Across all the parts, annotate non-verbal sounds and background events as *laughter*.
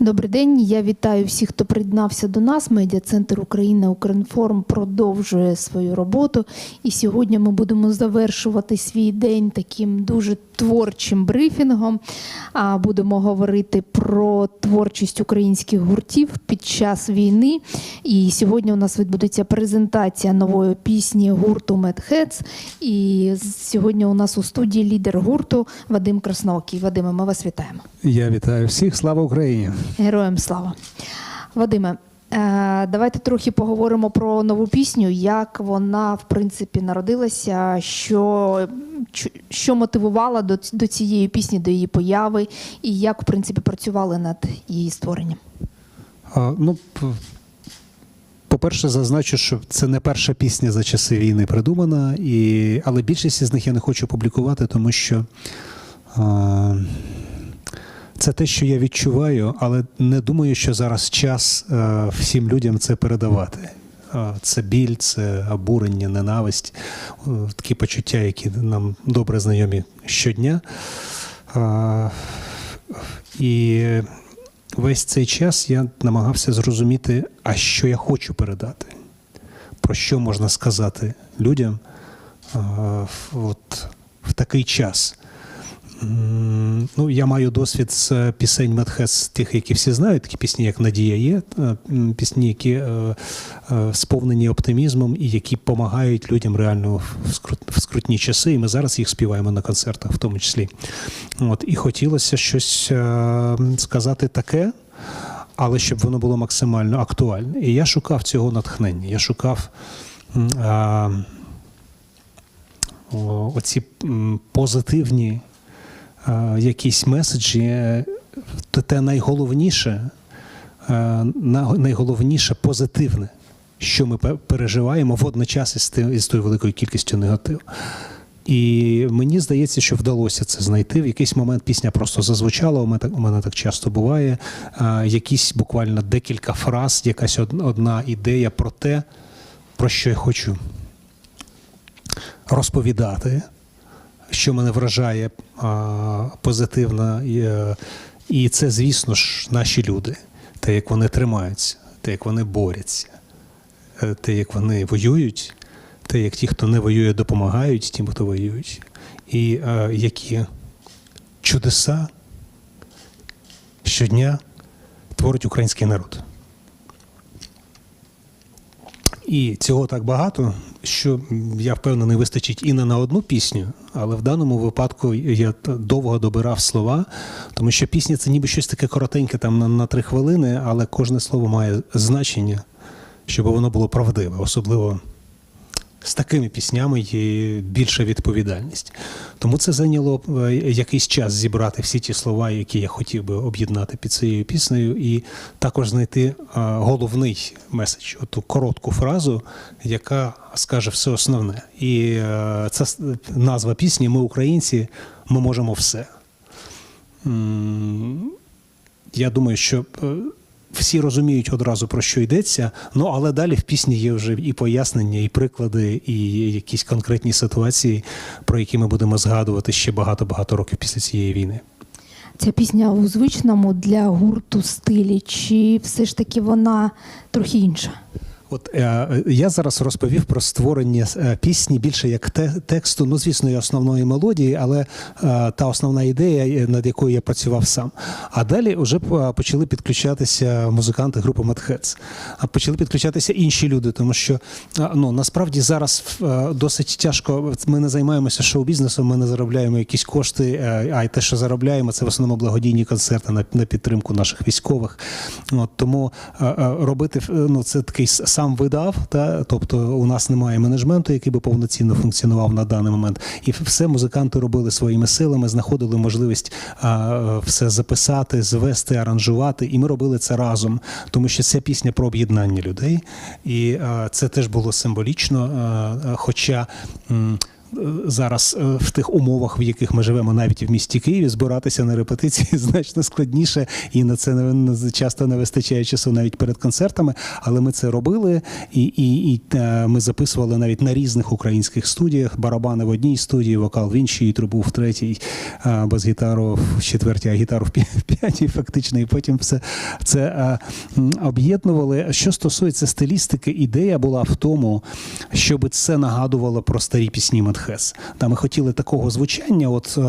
Добрий день. Я вітаю всіх, хто приєднався до нас. Медіа-центр Україна Укрінформ продовжує свою роботу. І сьогодні ми будемо завершувати свій день таким дуже творчим брифінгом. А будемо говорити про творчість українських гуртів під час війни. І сьогодні у нас відбудеться презентація нової пісні гурту Медхец. І сьогодні у нас у студії лідер гурту Вадим Красноокий. Вадиме, ми вас вітаємо. Я вітаю всіх. Слава Україні! Героям слава. Вадиме, е, давайте трохи поговоримо про нову пісню, як вона в принципі народилася, що, що мотивувало до, до цієї пісні, до її появи, і як в принципі працювали над її створенням. А, ну, по-перше, зазначу, що це не перша пісня за часи війни придумана, і... але більшість з них я не хочу публікувати, тому що а, це те, що я відчуваю, але не думаю, що зараз час а, всім людям це передавати. Це біль, це обурення, ненависть, такі почуття, які нам добре знайомі щодня. І весь цей час я намагався зрозуміти, а що я хочу передати, про що можна сказати людям от, в такий час. Ну, я маю досвід з пісень Медхес, тих, які всі знають, такі пісні, як Надія є, е, пісні, які е, е, сповнені оптимізмом і які допомагають людям реально в скрутні часи. І ми зараз їх співаємо на концертах, в тому числі. От, і хотілося щось е, сказати таке, але щоб воно було максимально актуальне. І я шукав цього натхнення. Я шукав. а, оці позитивні е, якісь меседжі, е, то те найголовніше, е, найголовніше позитивне, що ми переживаємо водночас із, тою великою кількістю негативу. І мені здається, що вдалося це знайти. В якийсь момент пісня просто зазвучала. У мене так, часто буває. Якісь буквально декілька фраз, якась од- одна ідея про те, про що я хочу розповідати, що мене вражає позитивно. І, е, це, звісно ж, наші люди, те, як вони тримаються, те, як вони борються, е, те, як вони воюють, те, як ті, хто не воює, допомагають тим, хто воюють, і е, які чудеса щодня творить український народ. І цього так багато, що я впевнений, вистачить і не на одну пісню, але в даному випадку я довго добирав слова, тому що пісня це ніби щось таке коротеньке, там на, на три хвилини, але кожне слово має значення, щоб воно було правдиве, особливо з такими піснями є більша відповідальність. Тому це зайняло е, якийсь час зібрати всі ті слова, які я хотів би об'єднати під цією піснею, і також знайти е, головний меседж, оту коротку фразу, яка скаже все основне. І е, це назва пісні Ми українці, ми можемо все. Я думаю, що всі розуміють одразу про що йдеться. Ну але далі в пісні є вже і пояснення, і приклади, і якісь конкретні ситуації, про які ми будемо згадувати ще багато-багато років після цієї війни. Ця пісня у звичному для гурту стилі, чи все ж таки вона трохи інша? От е, я зараз розповів про створення е, пісні більше як те, тексту, ну звісно, і основної мелодії, але е, та основна ідея, е, над якою я працював сам. А далі вже почали підключатися музиканти групи Медхец. А почали підключатися інші люди, тому що е, ну насправді зараз е, досить тяжко. Ми не займаємося шоу-бізнесом, ми не заробляємо якісь кошти. е, А й те, що заробляємо, це в основному благодійні концерти на, на підтримку наших військових. От тому е, е, робити е, ну це такий сам видав, та тобто у нас немає менеджменту, який би повноцінно функціонував на даний момент, і все музиканти робили своїми силами, знаходили можливість а, все записати, звести, аранжувати, і ми робили це разом, тому що це пісня про об'єднання людей, і а, це теж було символічно. а, Хоча м, зараз е, в тих умовах, в яких ми живемо, навіть в місті Києві, збиратися на репетиції *laughs* значно складніше, і на це часто не вистачає часу навіть перед концертами. Але ми це робили, і, і, і е, ми записували навіть на різних українських студіях. Барабани в одній студії, вокал в іншій, трубу в третій, е, бас-гітару в четвертій, а гітару в п'я- *laughs* п'ятій, фактично. І потім все це об'єднували. Що стосується стилістики, ідея була в тому, щоб це нагадувало про старі пісні Медхес. Та ми хотіли такого звучання, от е,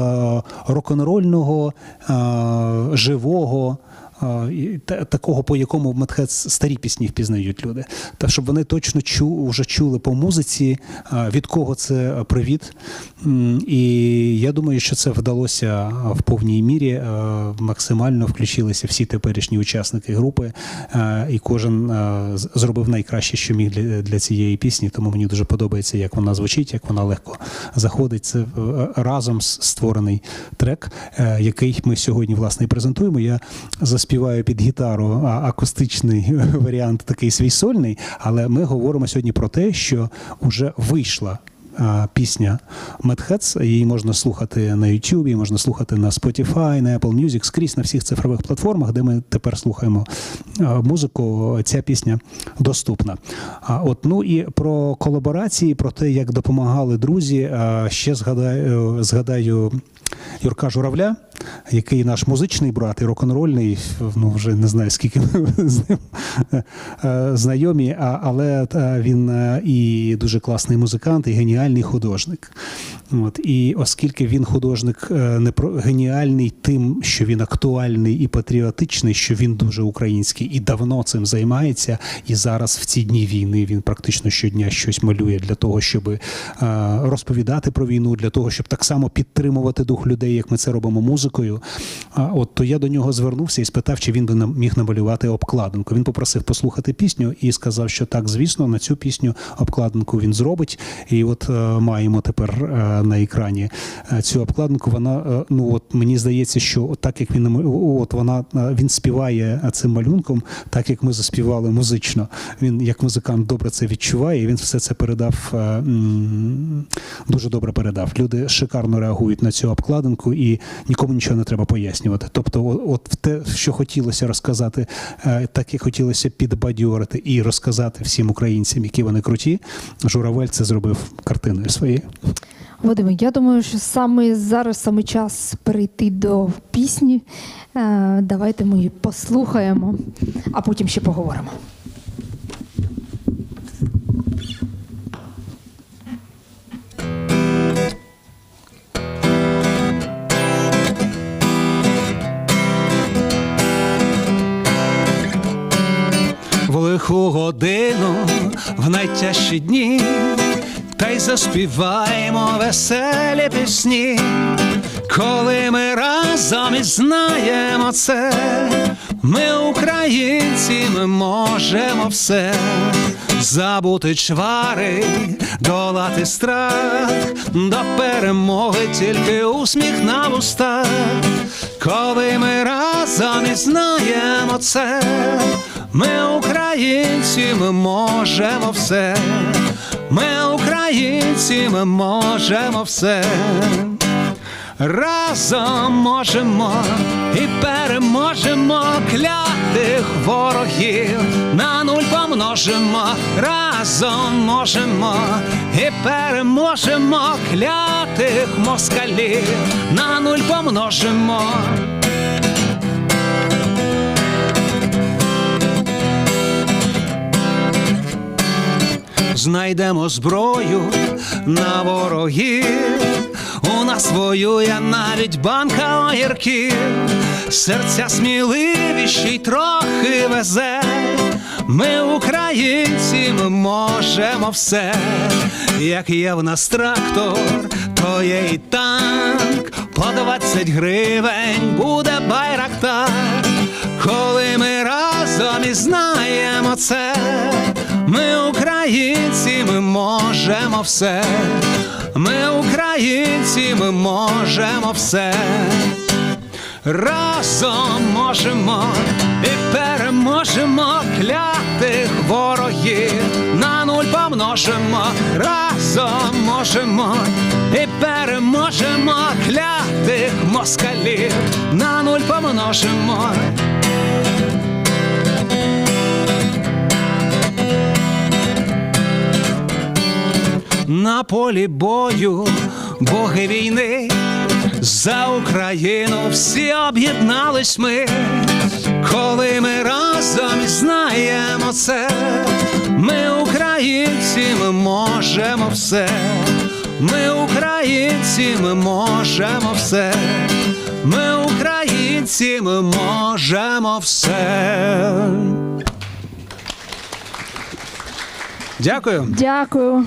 рок-н-рольного, е, живого. е, Такого, по якому Медхес старі пісні впізнають люди. Та щоб вони точно чу, вже чули по музиці, від кого це привіт. І я думаю, що це вдалося в повній мірі. Максимально включилися всі теперішні учасники групи, і кожен зробив найкраще, що міг для, цієї пісні. Тому мені дуже подобається, як вона звучить, як вона легко заходить. Це разом створений трек, е, який ми сьогодні власне і презентуємо. Я заспіваю під гітару акустичний *laughs* варіант, такий свій сольний, але ми говоримо сьогодні про те, що вже вийшла пісня Mad Її можна слухати на YouTube, її можна слухати на Spotify, на Apple Music, скрізь на всіх цифрових платформах, де ми тепер слухаємо музику. Ця пісня доступна. От ну і про колаборації, про те, як допомагали друзі. Ще згадаю, згадаю Юрка Журавля, який наш музичний брат і рок-н-рольний, ну вже не знаю скільки ми з ним е, знайомі, але він е, і дуже класний музикант, і геніальний художник. От, і оскільки він художник е, не про геніальний тим, що він актуальний і патріотичний, що він дуже український і давно цим займається. І зараз в ці дні війни він практично щодня щось малює для того, щоб е, розповідати про війну, для того, щоб так само підтримувати дух людей, як ми це робимо музикою. От то я до нього звернувся і спитав, чи він би міг намалювати обкладинку. Він попросив послухати пісню і сказав, що так, звісно, на цю пісню обкладинку він зробить. І от маємо тепер е, на екрані е, цю обкладинку. Вона е, ну от мені здається, що так як він от вона е, він співає е, цим малюнком, так як ми заспівали музично. Він як музикант добре це відчуває. і Він все це передав е, дуже добре передав. Люди шикарно реагують на цю обкладинку, і нікому нічого не треба пояснювати. Тобто, от те, що хотілося розказати, е, так як хотілося підбадьорити і розказати всім українцям, які вони круті. Журавель це зробив картиною своєю. Вадиме, я думаю, що саме зараз саме час перейти до пісні. Е, Давайте ми її послухаємо, а потім ще поговоримо. В лиху годину, в найтяжчі дні, та й заспіваємо веселі пісні, коли ми разом і знаємо це, ми українці, ми можемо все. Забути чвари, долати страх, до перемоги тільки усміх на вустах, коли ми разом і знаємо це, ми українці, ми можемо все, ми українці, ми можемо все. Разом можемо і переможемо клятих ворогів, на нуль помножимо, разом можемо і переможемо клятих москалів, на нуль помножимо. Знайдемо зброю на ворогів, у нас воює навіть банка огірків, серця сміливіші й трохи везе. Ми українці, ми можемо все, як є в нас трактор, то є і танк, по 20 гривень буде байрактар, коли ми разом і знаємо це. Ми українці, ми можемо все. Ми українці, ми можемо все. Разом можемо і переможемо клятих ворогів. На нуль помножимо, разом можемо і переможемо клятих москалів, на нуль помножимо. На полі бою боги війни за Україну всі об'єднались ми, коли ми разом знаємо це, ми українці, ми можемо все, ми українці, ми можемо все, ми українці, ми можемо все. Дякую. Дякую.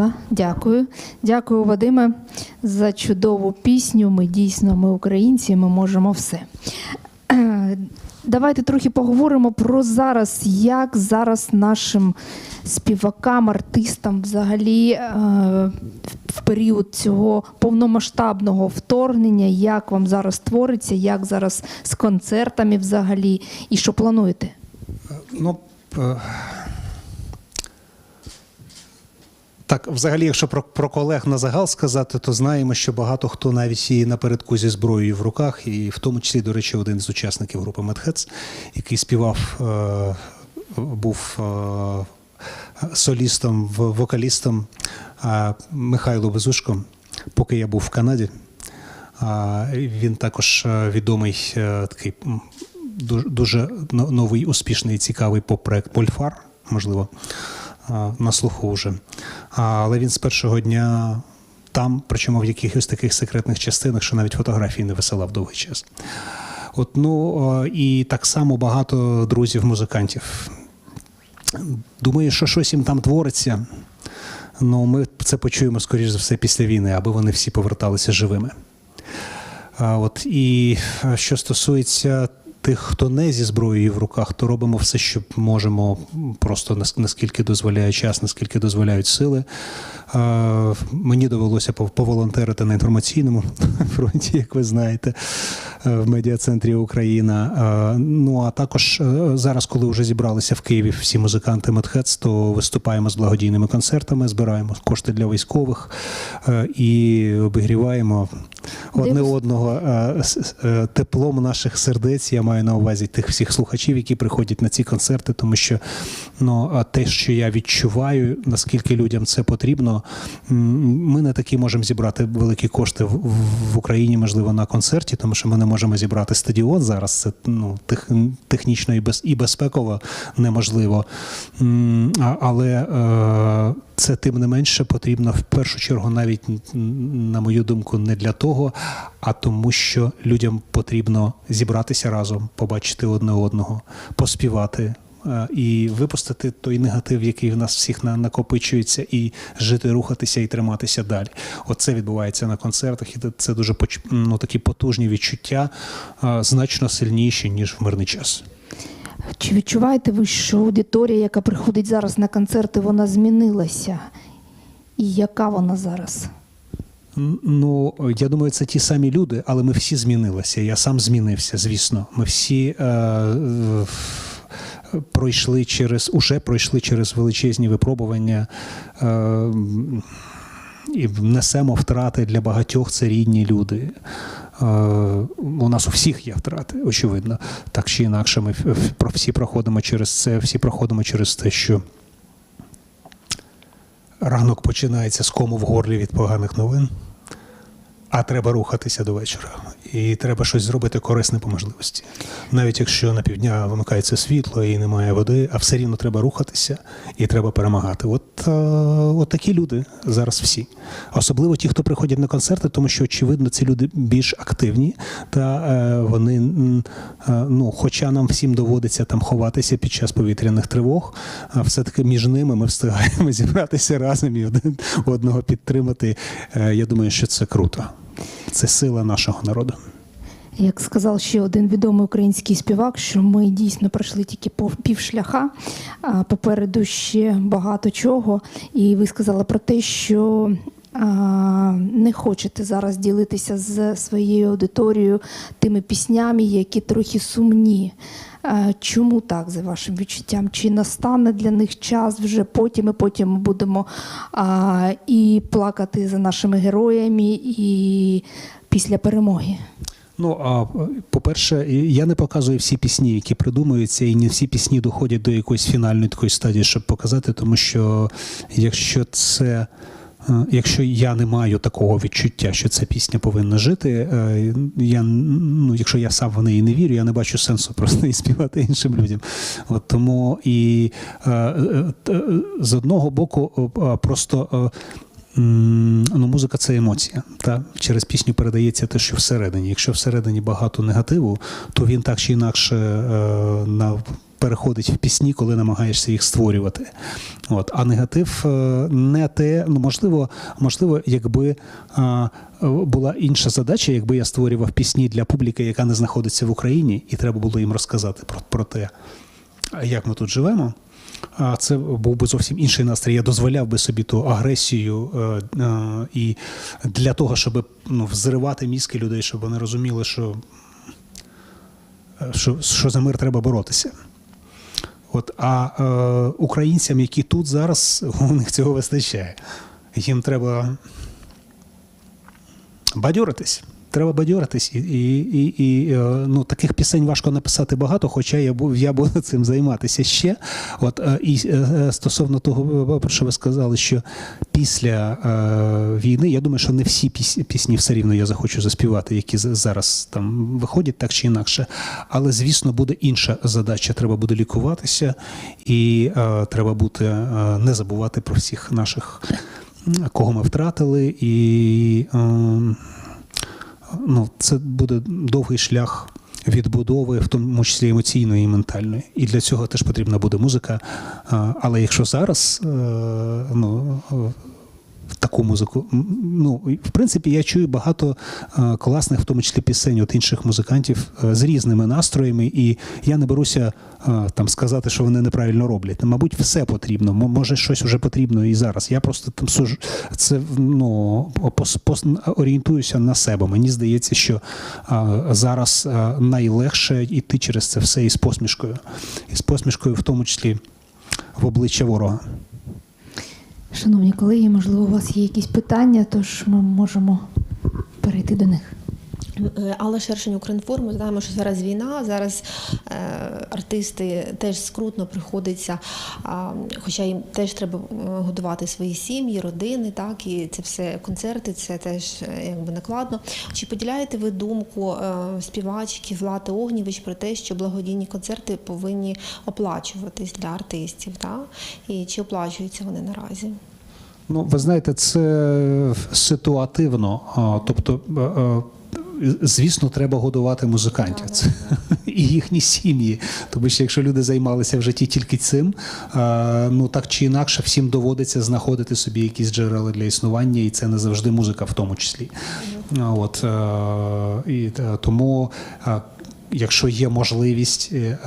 Два. Дякую. Дякую, Вадиме, за чудову пісню. Ми дійсно, ми українці, ми можемо все. Е, Давайте трохи поговоримо про зараз, як зараз нашим співакам, артистам взагалі е, в період цього повномасштабного вторгнення, як вам зараз твориться, як зараз з концертами взагалі, і що плануєте? Ну, е, так, взагалі, якщо про, про колег на загал сказати, то знаємо, що багато хто навіть і напередку зі зброєю в руках, і в тому числі, до речі, один з учасників групи Медхец, який співав, е, був е, солістом, вокалістом е, Михайло Безушко, поки я був в Канаді. Він також е, відомий е, такий дуже, новий, успішний і цікавий поп-проект Польфар, можливо, на слуху вже. Але він з першого дня там, причому в якихось таких секретних частинах, що навіть фотографії не висилав довгий час. От, ну, і так само багато друзів-музикантів. Думаю, що щось їм там твориться. Ну, ми це почуємо, скоріш за все, після війни, аби вони всі поверталися живими. От і що стосується тих, хто не зі зброєю в руках, то робимо все, що можемо, просто наскільки дозволяє час, наскільки дозволяють сили. Мені довелося поволонтерити на інформаційному *laughs* фронті, як ви знаєте, е, в медіа-центрі Україна. Ну а також е, зараз, коли вже зібралися в Києві всі музиканти Медхец, то виступаємо з благодійними концертами, збираємо кошти для військових е, і обігріваємо одне одного е, е, теплом наших сердець. Я маю на увазі тих всіх слухачів, які приходять на ці концерти, тому що ну, а те, що я відчуваю, наскільки людям це потрібно, ми не такі можемо зібрати великі кошти в, Україні, можливо, на концерті, тому що ми не можемо зібрати стадіон зараз. Це ну, тех, технічно і, без, і безпеково неможливо. Але е, це тим не менше потрібно в першу чергу, навіть на мою думку, не для того, а тому, що людям потрібно зібратися разом, побачити одне одного, поспівати. е, І випустити той негатив, який в нас всіх на- накопичується, і жити, рухатися і триматися далі. Оце відбувається на концертах, і це дуже ну, такі потужні відчуття, е, значно сильніші, ніж в мирний час. Чи відчуваєте ви, що аудиторія, яка приходить зараз на концерти, вона змінилася? І яка вона зараз? Ну, я думаю, це ті самі люди, але ми всі змінилися. Я сам змінився, звісно. Ми всі е, е, пройшли через, уже пройшли через величезні випробування. Е, і несемо втрати для багатьох це рідні люди. Е, у нас у всіх є втрати, очевидно. Так чи інакше, ми про- всі проходимо через це, всі проходимо через те, що ранок починається з кому в горлі від поганих новин, а треба рухатися до вечора. І треба щось зробити корисне по можливості. Навіть якщо на півдня вимикається світло і немає води, а все рівно треба рухатися і треба перемагати. От, е, от такі люди зараз всі. Особливо ті, хто приходять на концерти, тому що, очевидно, ці люди більш активні, та е, вони, е, ну, хоча нам всім доводиться там ховатися під час повітряних тривог, а все-таки між ними ми встигаємо *laughs* зібратися разом і один одного підтримати. Я думаю, що це круто. Це сила нашого народу. Як сказав ще один відомий український співак, що ми дійсно пройшли тільки півшляха, а попереду ще багато чого. І ви сказали про те, що не хочете зараз ділитися з своєю аудиторією тими піснями, які трохи сумні. А, Чому так, за вашим відчуттям? Чи настане для них час вже потім, і потім ми будемо а, і плакати за нашими героями, і після перемоги? Ну, а по-перше, я не показую всі пісні, які придумуються, і не всі пісні доходять до якоїсь фінальної такої стадії, щоб показати, тому що якщо це. Е, Якщо я не маю такого відчуття, що ця пісня повинна жити, е, я ну, якщо я сам в неї не вірю, я не бачу сенсу просто її співати іншим людям. От тому і е, з одного боку, просто. Ну, музика це емоція. Та через пісню передається те, що всередині. Якщо всередині багато негативу, то він так чи інакше е, на, переходить в пісні, коли намагаєшся їх створювати. От. А негатив е, не те, ну можливо, можливо, якби е, е, була інша задача, якби я створював пісні для публіки, яка не знаходиться в Україні, і треба було їм розказати про, про те, як ми тут живемо. А це був би зовсім інший настрій. Я дозволяв би собі ту агресію е, е, і для того, щоб ну, взривати мізки людей, щоб вони розуміли, що, е, що, що за мир треба боротися. От, а е, українцям, які тут зараз, *laughs* у них цього вистачає. Їм треба бадьоритись. Треба бадьоритись, і, і, і, е, ну, таких пісень важко написати багато, хоча я був я буду *laughs* цим займатися ще. От е, і е, стосовно того, про що ви сказали, що після війни, я думаю, що не всі пісні, все рівно я захочу заспівати, які зараз там виходять так чи інакше. Але звісно, буде інша задача. Треба буде лікуватися, і треба е, не забувати про всіх наших, кого ми втратили, і. Ну, це буде довгий шлях відбудови, в тому числі емоційної і ментальної. І для цього теж потрібна буде музика. Але якщо зараз е, ну, е, таку музику, ну, в принципі, я чую багато е, класних, в тому числі пісень от інших музикантів е, з різними настроями, і я не беруся е, там сказати, що вони неправильно роблять. Мабуть, все потрібно. Може, щось вже потрібно і зараз. Я просто там суж... це ну орієнтуюся на себе. Мені здається, що зараз найлегше йти через це все із посмішкою, і з посмішкою, в тому числі в обличчя ворога. Шановні колеги, можливо, у вас є якісь питання, тож ми можемо перейти до них. Е, Алла Шершень Укрінформ. Ми знаємо, що зараз війна, зараз е, артисти теж скрутно приходиться, хоча їм теж треба е, годувати свої сім'ї, родини, так і це все концерти, це теж якби накладно. Чи поділяєте ви думку співачки Злати Огнівич про те, що благодійні концерти повинні оплачуватись для артистів? Так? І чи оплачуються вони наразі? Ну, ви знаєте, це ситуативно. Тобто, звісно, треба годувати музикантів це, і їхні сім'ї. Тому що якщо люди займалися в житті тільки цим, е, ну так чи інакше, всім доводиться знаходити собі якісь джерела для існування, і це не завжди музика, в тому числі. От, е, і е, тому. Якщо є можливість, е, е,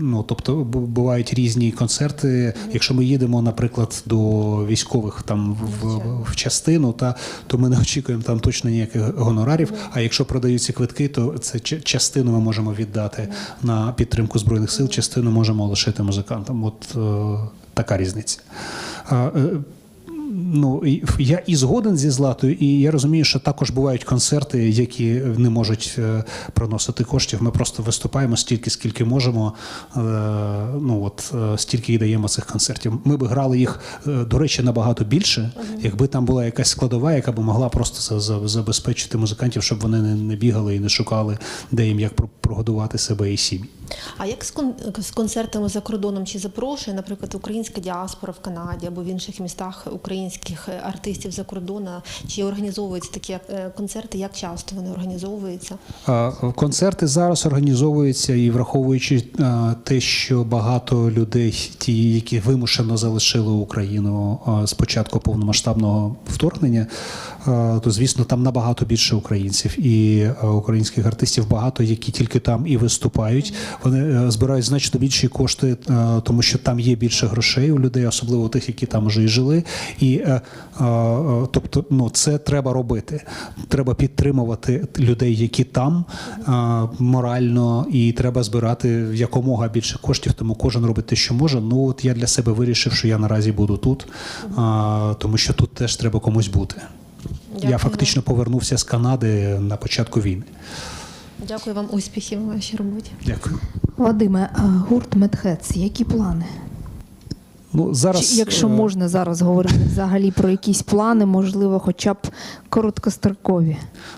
ну тобто бувають різні концерти. Якщо ми їдемо, наприклад, до військових там в, в, частину, та то ми не очікуємо там точно ніяких гонорарів. А якщо продаються квитки, то це частину ми можемо віддати на підтримку збройних сил, частину можемо лишити музикантам. От е, така різниця. Ну, я і згоден зі Златою, і я розумію, що також бувають концерти, які не можуть е, приносити коштів. Ми просто виступаємо стільки, скільки можемо. е, Ну от е, стільки і даємо цих концертів. Ми б грали їх, до речі, набагато більше, якби там була якась складова, яка б могла просто за- за- забезпечити музикантів, щоб вони не, не бігали і не шукали, де їм як про- прогодувати себе і сім'ї. А як з, кон- концертами за кордоном чи запрошує, наприклад, українська діаспора в Канаді або в інших містах українських е, артистів за кордону? Чи організовуються такі е, концерти? Як часто вони організовуються? Концерти зараз організовуються і враховуючи а, те, що багато людей, ті, які вимушено залишили Україну з початку повномасштабного вторгнення, то звісно там набагато більше українців і українських артистів багато, які тільки там і виступають. Вони е, збирають значно більші кошти, е, тому що там є більше грошей у людей, особливо тих, які там вже і жили. І які, е, е, тобто, ну це треба робити. Треба підтримувати людей, які там е, морально, і треба збирати якомога більше коштів. Тому кожен робить те, що може. Ну от я для себе вирішив, що я наразі буду тут, тому що тут теж треба комусь бути. Дякую Я фактично повернувся з Канади на початку війни. Дякую вам успіхів у вашій роботі. Дякую. Вадиме, гурт Медхец, які плани? Ну зараз, Чи, якщо е, можна зараз говорити взагалі про якісь плани, можливо, хоча б короткострокові.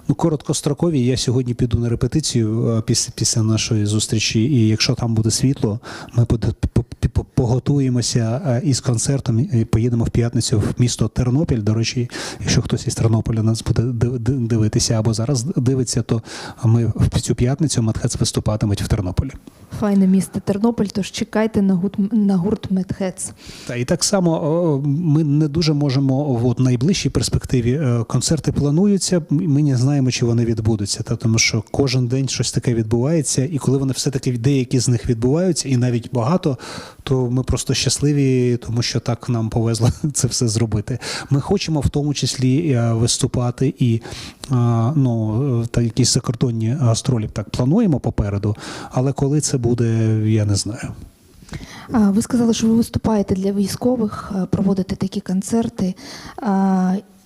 Ну, короткострокові. Я сьогодні піду на репетицію е, після, після нашої зустрічі, і якщо там буде світло, ми поготуємося е, із концертом і поїдемо в п'ятницю в місто Тернопіль. До речі, якщо хтось із Тернополя нас буде див- див- дивитися або зараз дивиться, то ми в цю п'ятницю Матхец виступатимуть в Тернополі. Файне місто Тернопіль, тож чекайте на гурт, на гурт Медхец. Та і так само ми не дуже можемо в найближчій перспективі е, концерти плануються. Ми не знаємо, чи вони відбудуться. Та тому, що кожен день щось таке відбувається, і коли вони все таки деякі з них відбуваються, і навіть багато, то ми просто щасливі, тому що так нам повезло *laughs* це все зробити. Ми хочемо в тому числі е, виступати і ну е, та якісь закордонні гастролі так плануємо попереду. Але коли це буде, я не знаю. Ви сказали, що ви виступаєте для військових, е, проводите такі концерти.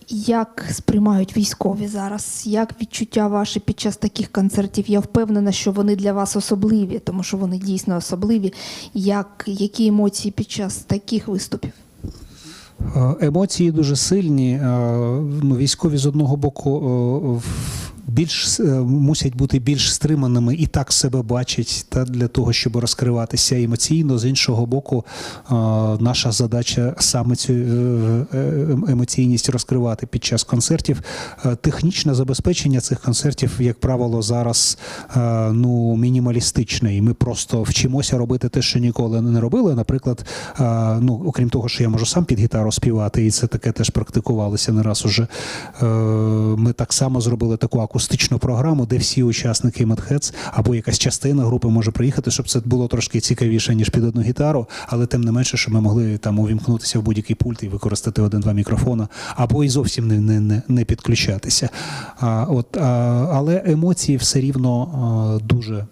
Як сприймають військові зараз? Як відчуття ваші під час таких концертів? Я впевнена, що вони для вас особливі, тому що вони дійсно особливі. Як, які емоції під час таких виступів? Е, Емоції дуже сильні. Е, Ну, військові з одного боку більш е, мусять бути більш стриманими і так себе бачать та для того, щоб розкриватися емоційно. З іншого боку, е, наша задача саме цю е, е, емоційність розкривати під час концертів. Технічне забезпечення цих концертів, як правило, зараз ну мінімалістичне, і ми просто вчимося робити те, що ніколи не робили. Наприклад, ну окрім того, що я можу сам під гітару співати, і це таке теж практикувалося не раз уже. Ми так само зробили таку акустичну програму, де всі учасники Медхец або якась частина групи може приїхати, щоб це було трошки цікавіше, ніж під одну гітару, але тим не менше, щоб ми могли там увімкнутися в будь-який пульт і використати один-два мікрофона, або і зовсім не, не, не, підключатися. А, от, а, але емоції все рівно а, дуже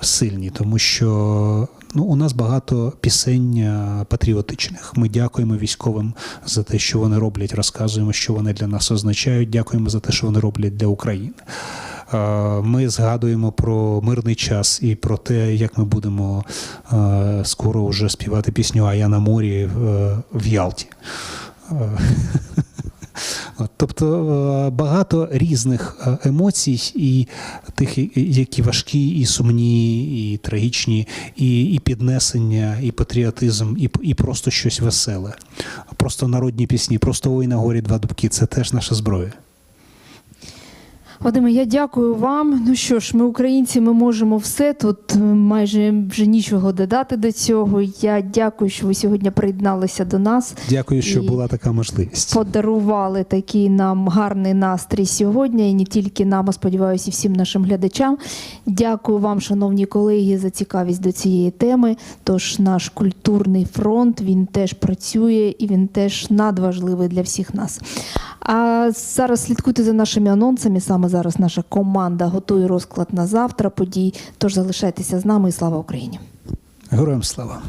сильні, тому що ну, у нас багато пісень е, патріотичних. Ми дякуємо військовим за те, що вони роблять, розказуємо, що вони для нас означають. Дякуємо за те, що вони роблять для України. Е, Ми згадуємо про мирний час і про те, як ми будемо е, скоро вже співати пісню А я на морі в Ялті. *laughs* Тобто е, багато різних е, емоцій, і тих, які важкі, і сумні, і трагічні, і, і піднесення, і патріотизм, і, і просто щось веселе. Просто народні пісні, просто ой на горі два дубки це теж наша зброя. Вадиме, я дякую вам. Ну що ж, ми українці, ми можемо все. Тут е, майже вже нічого додати до цього. Я дякую, що ви сьогодні приєдналися до нас. Дякую, що І- була така можливість. Подарували такий нам гарний настрій сьогодні, і не тільки нам, а сподіваюся, і всім нашим глядачам. Дякую вам, шановні колеги, за цікавість до цієї теми. Тож наш культурний фронт він теж працює і він теж надважливий для всіх нас. А зараз слідкуйте за нашими анонсами. Саме зараз наша команда готує розклад на завтра подій. Тож залишайтеся з нами і слава Україні! Героям слава!